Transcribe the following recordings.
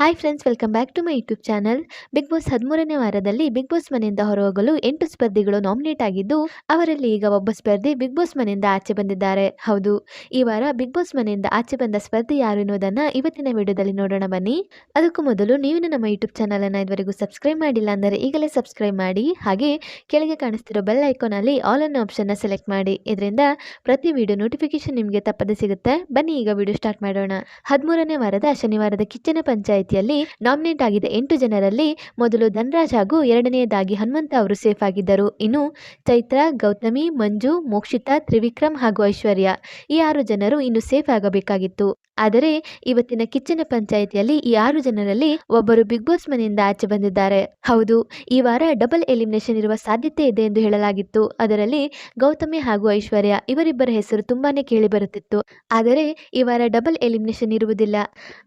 Hi friends welcome back to my YouTube channel big boss ಹದಿಮೂರನೇ ವಾರದಲ್ಲಿ big boss ಮನೆಯಿಂದ ಹೊರಹೋಗಲು ಎಂಟು ಸ್ಪರ್ಧಿಗಳು ನಾಮಿನೇಟ್ ಆಗಿದ್ದು, ಅವರಲ್ಲಿ ಈಗ ಒಬ್ಬ ಸ್ಪರ್ಧಿ ಬಿಗ್ ಬಾಸ್ ಮನೆಯಿಂದ ಆಚೆ ಬಂದಿದ್ದಾರೆ. ಹೌದು, ಈ ವಾರ ಬಿಗ್ ಬಾಸ್ ಮನೆಯಿಂದ ಆಚೆ ಬಂದ ಸ್ಪರ್ಧಿ ಯಾರು ಎನ್ನುವುದನ್ನು ಇವತ್ತಿನ ವಿಡಿಯೋದಲ್ಲಿ ನೋಡೋಣ ಬನ್ನಿ. ಅದಕ್ಕೂ ಮೊದಲು ನೀವು ನಮ್ಮ ಯೂಟ್ಯೂಬ್ ಚಾನಲ್ ಅನ್ನು ಇದುವರೆಗೂ ಸಬ್ಸ್ಕ್ರೈಬ್ ಮಾಡಿಲ್ಲ ಅಂದರೆ ಈಗಲೇ ಸಬ್ಸ್ಕ್ರೈಬ್ ಮಾಡಿ. ಹಾಗೆ ಕೆಳಗೆ ಕಾಣಿಸ್ತಿರೋ ಬೆಲ್ ಐಕಾನ್ ಅಲ್ಲಿ ಆಲ್ ಅನ್ನೋ ಆಪ್ಷನ್ ಸೆಲೆಕ್ಟ್ ಮಾಡಿ. ಇದರಿಂದ ಪ್ರತಿ ವಿಡಿಯೋ ನೋಟಿಫಿಕೇಶನ್ ನಿಮಗೆ ತಪ್ಪದೆ ಸಿಗುತ್ತೆ. ಬನ್ನಿ, ಈಗ ವಿಡಿಯೋ ಸ್ಟಾರ್ಟ್ ಮಾಡೋಣ. ಹದಿಮೂರನೇ ವಾರದ ಶನಿವಾರದ ಕಿಚ್ಚನ ಪಂಚಾಯಿತಿಯಲ್ಲಿ ನಾಮಿನೇಟ್ ಆಗಿದ್ದ ಎಂಟು ಜನರಲ್ಲಿ ಮೊದಲು ಧನರಾಜ್ ಹಾಗೂ ಎರಡನೆಯದಾಗಿ ಹನುಮಂತ ಅವರು ಸೇಫ್ ಆಗಿದ್ದರು. ಇನ್ನು ಚೈತ್ರ, ಗೌತಮಿ, ಮಂಜು, ಮೋಕ್ಷಿತಾ, ತ್ರಿವಿಕ್ರಮ್ ಹಾಗೂ ಐಶ್ವರ್ಯ ಈ ಆರು ಜನರು ಇನ್ನು ಸೇಫ್ ಆಗಬೇಕಾಗಿತ್ತು. ಆದರೆ ಇವತ್ತಿನ ಕಿಚ್ಚನ ಪಂಚಾಯಿತಿಯಲ್ಲಿ ಈ ಆರು ಜನರಲ್ಲಿ ಒಬ್ಬರು ಬಿಗ್ ಬಾಸ್ ಮನೆಯಿಂದ ಆಚೆ ಬಂದಿದ್ದಾರೆ. ಹೌದು, ಈ ವಾರ ಡಬಲ್ ಎಲಿಮಿನೇಷನ್ ಇರುವ ಸಾಧ್ಯತೆ ಇದೆ ಎಂದು ಹೇಳಲಾಗಿತ್ತು. ಅದರಲ್ಲಿ ಗೌತಮಿ ಹಾಗೂ ಐಶ್ವರ್ಯ ಇವರಿಬ್ಬರ ಹೆಸರು ತುಂಬಾನೇ ಕೇಳಿ ಬರುತ್ತಿತ್ತು. ಆದರೆ ಈ ವಾರ ಡಬಲ್ ಎಲಿಮಿನೇಷನ್ ಇರುವುದಿಲ್ಲ.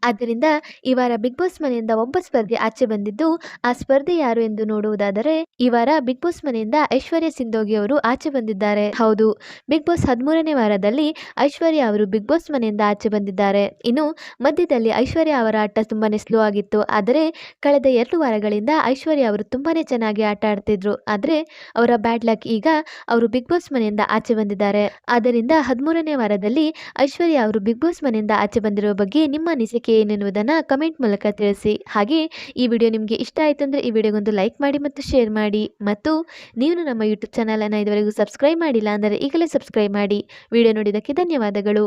ಆದ್ದರಿಂದ ಈ ವಾರ ಬಿಗ್ ಬಾಸ್ ಮನೆಯಿಂದ ಒಬ್ಬ ಸ್ಪರ್ಧೆ ಆಚೆ ಬಂದಿದ್ದು, ಆ ಸ್ಪರ್ಧೆ ಯಾರು ಎಂದು ನೋಡುವುದಾದರೆ, ಈ ವಾರ ಬಿಗ್ ಬಾಸ್ ಮನೆಯಿಂದ ಐಶ್ವರ್ಯ ಸಿಂಧೋಗಿ ಅವರು ಆಚೆ ಬಂದಿದ್ದಾರೆ. ಹೌದು, ಬಿಗ್ ಬಾಸ್ ಹದಿಮೂರನೇ ವಾರದಲ್ಲಿ ಐಶ್ವರ್ಯ ಅವರು ಬಿಗ್ ಬಾಸ್ ಮನೆಯಿಂದ ಆಚೆ ಬಂದಿದ್ದಾರೆ. ಇನ್ನು ಮಧ್ಯದಲ್ಲಿ ಐಶ್ವರ್ಯ ಅವರ ಆಟ ತುಂಬಾನೇ ಸ್ಲೋ ಆಗಿತ್ತು. ಆದರೆ ಕಳೆದ ಎರಡು ವಾರಗಳಿಂದ ಐಶ್ವರ್ಯ ಅವರು ತುಂಬಾನೇ ಚೆನ್ನಾಗಿ ಆಟ ಆಡ್ತಿದ್ರು. ಆದರೆ ಅವರ ಬ್ಯಾಡ್ ಲಕ್ ಈಗ ಅವರು ಬಿಗ್ ಬಾಸ್ ಮನೆಯಿಂದ ಆಚೆ ಬಂದಿದ್ದಾರೆ. ಆದ್ದರಿಂದ ಹದಿಮೂರನೇ ವಾರದಲ್ಲಿ ಐಶ್ವರ್ಯ ಅವರು ಬಿಗ್ ಬಾಸ್ ಮನೆಯಿಂದ ಆಚೆ ಬಂದಿರುವ ಬಗ್ಗೆ ನಿಮ್ಮ ಅನಿಸಿಕೆ ಏನೆನ್ನುವುದನ್ನು ಕಮೆಂಟ್ ಮೂಲಕ ತಿಳಿಸಿ. ಹಾಗೆ ಈ ವಿಡಿಯೋ ನಿಮಗೆ ಇಷ್ಟ ಆಯಿತು ಅಂದರೆ ಈ ವಿಡಿಯೋಗೊಂದು ಲೈಕ್ ಮಾಡಿ ಮತ್ತು ಶೇರ್ ಮಾಡಿ. ಮತ್ತು ನೀವು ನಮ್ಮ ಯೂಟ್ಯೂಬ್ ಚಾನಲನ್ನು ಇದುವರೆಗೂ ಸಬ್ಸ್ಕ್ರೈಬ್ ಮಾಡಿಲ್ಲ ಅಂದರೆ ಈಗಲೇ ಸಬ್ಸ್ಕ್ರೈಬ್ ಮಾಡಿ. ವಿಡಿಯೋ ನೋಡಿದ್ದಕ್ಕೆ ಧನ್ಯವಾದಗಳು.